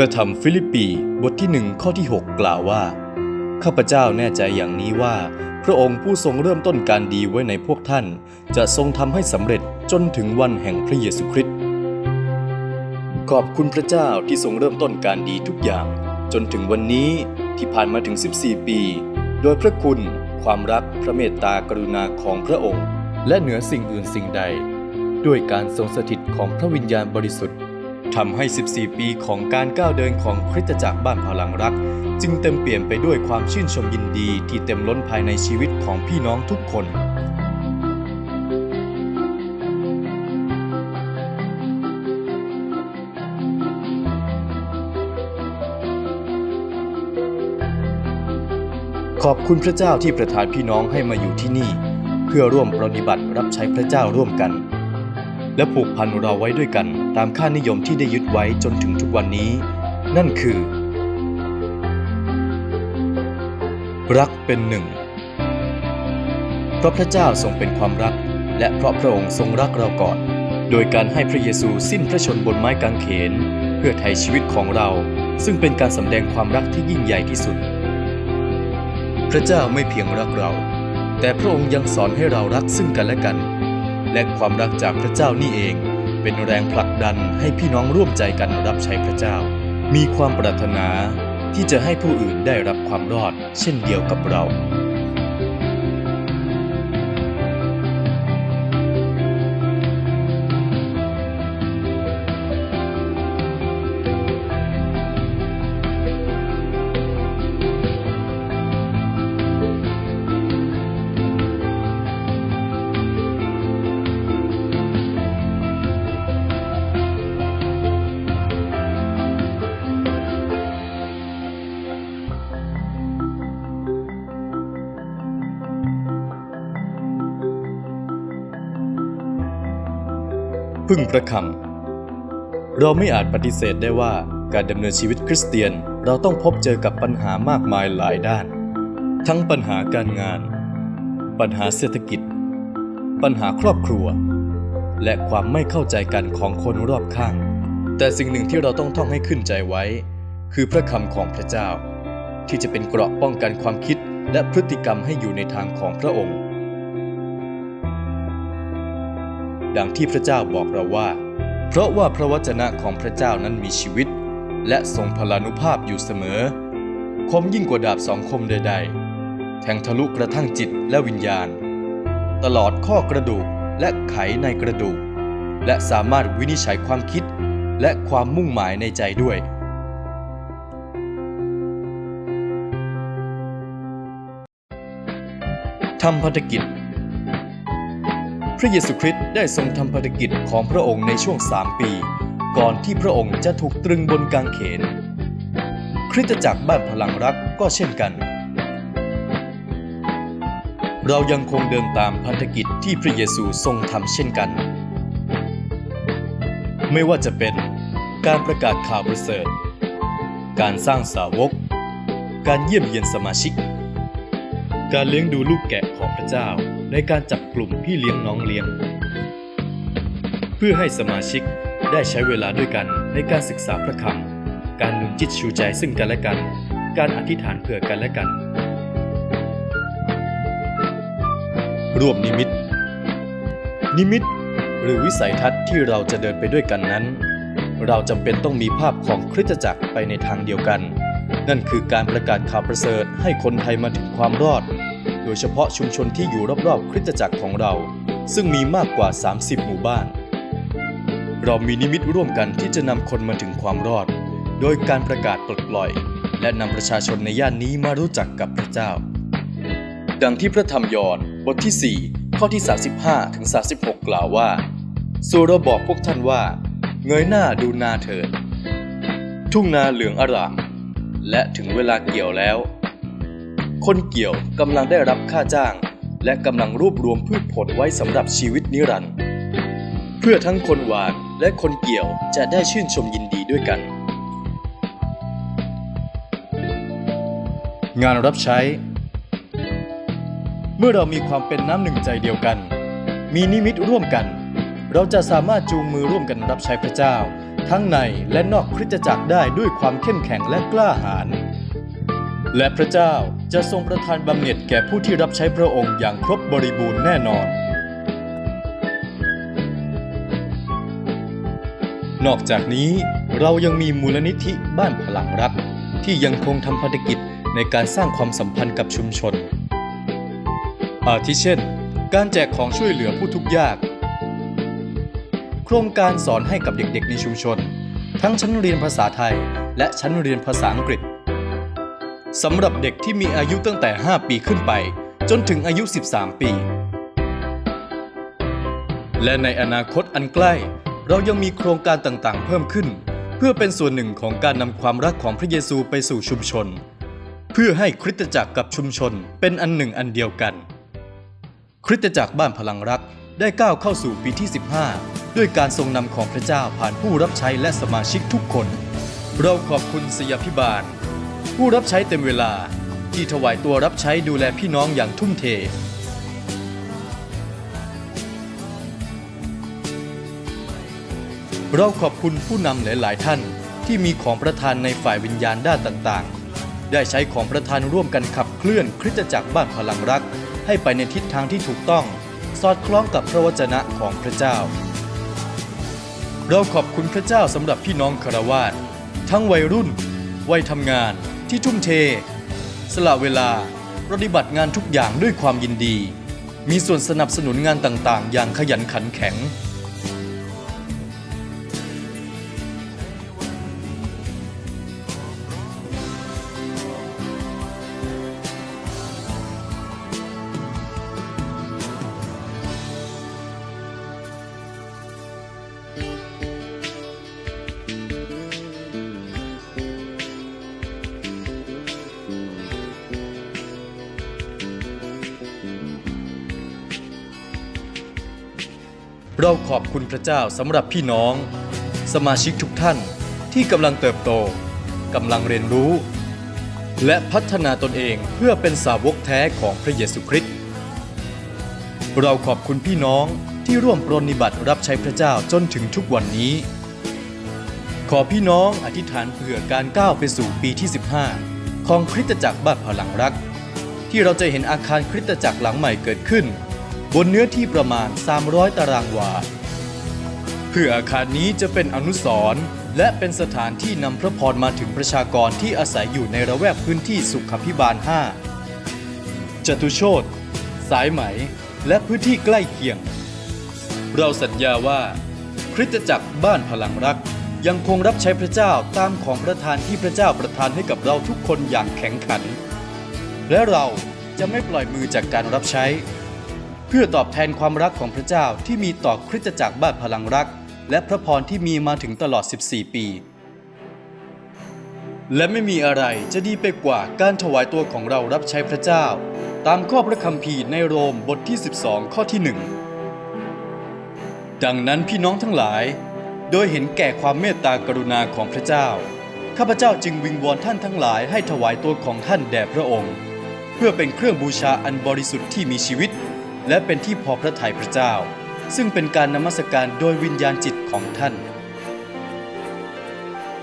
ระธรรมฟิลิปปีบทที่หนึ่งข้อที่ 6 กล่าวว่า ข้าพเจ้าแน่ใจอย่างนี้ว่า พระองค์ผู้ทรงเริ่มต้นการดีไว้ในพวกท่าน จะทรงทำให้สำเร็จจนถึงวันแห่งพระเยซูคริสต์ขอบคุณพระเจ้าที่ทรงเริ่มต้นการดีทุกอย่าง จนถึงวันนี้ที่ผ่านมาถึง 14 ปี โดยพระคุณ ความรักพระเมตตากรุณาของพระองค์ และเหนือสิ่งอื่นสิ่งใด ด้วยการทรงสถิตของพระวิญญาณบริสุทธิ์ ทำให้ 14 ปีของการก้าวเดินของคริสตจักรบ้านพลังรัก จึงเต็มเปลี่ยนไปด้วยความชื่นชมยินดีที่เต็มล้นภายในชีวิตของพี่น้องทุกคนขอบคุณพระเจ้าที่ประทานพี่น้องให้มาอยู่ที่นี่ เพื่อร่วมปฏิบัติรับใช้พระเจ้าร่วมกัน และผูกพันเราไว้ด้วยกัน ตามค่านิยมที่ได้ยึดไว้จนถึงทุกวันนี้ นั่นคือ รักเป็นหนึ่งเพราะพระเจ้าทรงเป็นความรัก และเพราะพระองค์ทรงรักเราก่อน โดยการให้พระเยซูสิ้นพระชนบนไม้กางเขน เพื่อไถ่ชีวิตของเรา ซึ่งเป็นการสำแดงความรักที่ยิ่งใหญ่ที่สุด พระเจ้าไม่เพียงรักเรา แต่พระองค์ยังสอนให้เรารักซึ่งกันและกัน และความรักจากพระเจ้านี่เอง เป็นแรงผลักดันให้พี่น้องร่วมใจกันรับใช้พระเจ้า มีความปรารถนาที่จะให้ผู้อื่นได้รับความรอด เช่นเดียวกับเรา พึ่งพระคำเราไม่อาจปฏิเสธได้ว่าการดำเนินชีวิตคริสเตียนเราต้องพบเจอกับปัญหามากมายหลายด้าน ทั้งปัญหาการงาน ปัญหาเศรษฐกิจ ปัญหาครอบครัว และความไม่เข้าใจกันของคนรอบข้าง แต่สิ่งหนึ่งที่เราต้องท่องให้ขึ้นใจไว้ คือพระคำของพระเจ้า ที่จะเป็นเกราะป้องกันความคิดและพฤติกรรมให้อยู่ในทางของพระองค์ ดังที่พระเจ้าบอกเราว่า เพราะว่าพระวจนะของพระเจ้านั้นมีชีวิต และทรงพลานุภาพอยู่เสมอ คมยิ่งกว่าดาบสองคมใด ๆ แทงทะลุกระทั่งจิตและวิญญาณ ตลอดข้อกระดูกและไขในกระดูก และสามารถวินิจฉัยความคิดและความมุ่งหมายในใจด้วยทำพันธกิจ พระเยซูคริสต์ได้ทรงทำภารกิจของพระองค์ในช่วงสามปี ก่อนที่พระองค์จะถูกตรึงบนกางเขน คริสตจักรบ้านพลังรักก็เช่นกัน เรายังคงเดินตามพันธกิจที่พระเยซูทรงทำเช่นกัน ไม่ว่าจะเป็นการประกาศข่าวประเสริฐ การสร้างสาวก การเยี่ยมเยียนสมาชิก การเลี้ยงดูลูกแกะของพระเจ้า ในการจับกลุ่มพี่เลี้ยงน้องเลี้ยง เพื่อให้สมาชิกได้ใช้เวลาด้วยกันในการศึกษาพระคำการหนุนจิตชูใจซึ่งกันและกัน การอธิษฐานเผื่อกันและกัน รวมนิมิต นิมิต หรือวิสัยทัศน์ที่เราจะเดินไปด้วยกันนั้น เราจำเป็นต้องมีภาพของคริสตจักรไปในทางเดียวกัน นั่นคือการประกาศข่าวประเสริฐให้คนไทยมาถึงความรอด โดยเฉพาะชุมชนที่อยู่รอบๆคริสตจักรของเรา ซึ่งมีมากกว่า 30 หมู่บ้าน เรามีนิมิตร่วมกันที่จะนำคนมาถึงความรอด โดยการประกาศปลดปล่อย และนำประชาชนในย่านนี้มารู้จักกับพระเจ้า ดังที่พระธรรมยอห์นบทที่ 4 ข้อที่ 35ถึง36 กล่าวว่าส่วนเราบอกพวกท่านว่า เงยหน้าดูนาเถิด ทุ่งนาเหลืองอร่าม และถึงเวลาเกี่ยวแล้ว คนเกี่ยวกำลังได้รับค่าจ้าง และกำลังรวบรวมพืชผลไว้สำหรับชีวิตนิรันดร์เพื่อทั้งคนหวานและคนเกี่ยวจะได้ชื่นชมยินดีด้วยกัน งานรับใช้ เมื่อเรามีความเป็นน้ำหนึ่งใจเดียวกัน มีนิมิตร่วมกัน เราจะสามารถจูงมือร่วมกันรับใช้พระเจ้า ทั้งในและนอกคริสตจักรได้ด้วยความเข้มแข็งและกล้าหาญ และพระเจ้าจะทรงประทานบำเหน็จแก่ผู้ที่รับใช้พระองค์อย่างครบบริบูรณ์แน่นอน นอกจากนี้เรายังมีมูลนิธิบ้านพลังรัก ที่ยังคงทำภารกิจในการสร้างความสัมพันธ์กับชุมชน อาทิเช่น การแจกของช่วยเหลือผู้ทุกข์ยาก โครงการสอนให้กับเด็กๆในชุมชน ทั้งชั้นเรียนภาษาไทยและชั้นเรียนภาษาอังกฤษ สำหรับเด็กที่มีอายุตั้งแต่ 5 ปีขึ้นไป จนถึงอายุ 13 ปี และในอนาคตอันใกล้ เรายังมีโครงการต่างๆ เพิ่มขึ้น เพื่อเป็นส่วนหนึ่งของการนำความรักของพระเยซูไปสู่ชุมชน เพื่อให้คริสตจักรกับชุมชนเป็นอันหนึ่งอันเดียวกัน คริสตจักรบ้านพลังรักได้ก้าวเข้าสู่ปีที่ 15 ด้วยการทรงนำของพระเจ้าผ่านผู้รับใช้และสมาชิกทุกคน เราขอบคุณสยาพิบาล ผู้รับใช้เต็มเวลาที่ถวายตัวรับใช้ดูแลพี่น้องอย่างทุ่มเท เราขอบคุณผู้นำหลาย ๆ ท่านที่มีของประทานในฝ่ายวิญญาณด้านต่าง ๆ ได้ใช้ของประทานร่วมกันขับเคลื่อนคริสตจักรบ้านพลังรัก ให้ไปในทิศทางที่ถูกต้อง สอดคล้องกับพระวจนะของพระเจ้า เราขอบคุณพระเจ้าสำหรับพี่น้องคารวาสทั้งวัยรุ่น วัยทำงาน ที่ทุ่มเท สละเวลาปฏิบัติงานทุกอย่างด้วยความยินดี มีส่วนสนับสนุนงานต่างๆ อย่างขยันขันแข็ง เราขอบคุณพระเจ้าสำหรับพี่น้อง สมาชิกทุกท่านที่กำลังเติบโตกำลังเรียนรู้ และพัฒนาตนเองเพื่อเป็นสาวกแท้ของพระเยซูคริสต์เราขอบคุณพี่น้องที่ร่วมปรนนิบัติรับใช้พระเจ้าจนถึงทุกวันนี้ ขอพี่น้องอธิษฐานเผื่อการก้าวไปสู่ปีที่ 15 ของคริสตจักรบ้านพลังรัก ที่เราจะเห็นอาคารคริสตจักรหลังใหม่เกิดขึ้น บนเนื้อที่ประมาณ 300 ตารางวา เพื่ออาคารนี้จะเป็นอนุสรณ์และเป็นสถานที่นำพระพรมาถึงประชากรที่อาศัยอยู่ในระแวกพื้นที่สุขพิบาล 5 จตุโชตสายไหม และพื้นที่ใกล้เคียง เราสัญญาว่า คริสตจักรบ้านพลังรัก ยังคงรับใช้พระเจ้าตามของประทานที่พระเจ้าประทานให้กับเราทุกคนอย่างแข็งขัน และเราจะไม่ปล่อยมือจากการรับใช้ เพื่อตอบแทนความรักของพระเจ้าที่มีต่อคริสตจักรบ้านพลังรัก และพระพรที่มีมาถึงตลอด 14 ปี และไม่มีอะไรจะดีไปกว่าการถวายตัวของเรารับใช้พระเจ้า ตามข้อพระคัมภีร์ในโรมบทที่ 12 ข้อที่ 1 ดังนั้นพี่น้องทั้งหลาย โดยเห็นแก่ความเมตตากรุณาของพระเจ้าข้าพเจ้าจึงวิงวอนท่านทั้งหลายให้ถวายตัวของท่านแด่พระองค์ เพื่อเป็นเครื่องบูชาอันบริสุทธิ์ที่มีชีวิต และเป็นที่พอพระทัยพระเจ้า ซึ่งเป็นการนมัสการโดยวิญญาณจิตของท่าน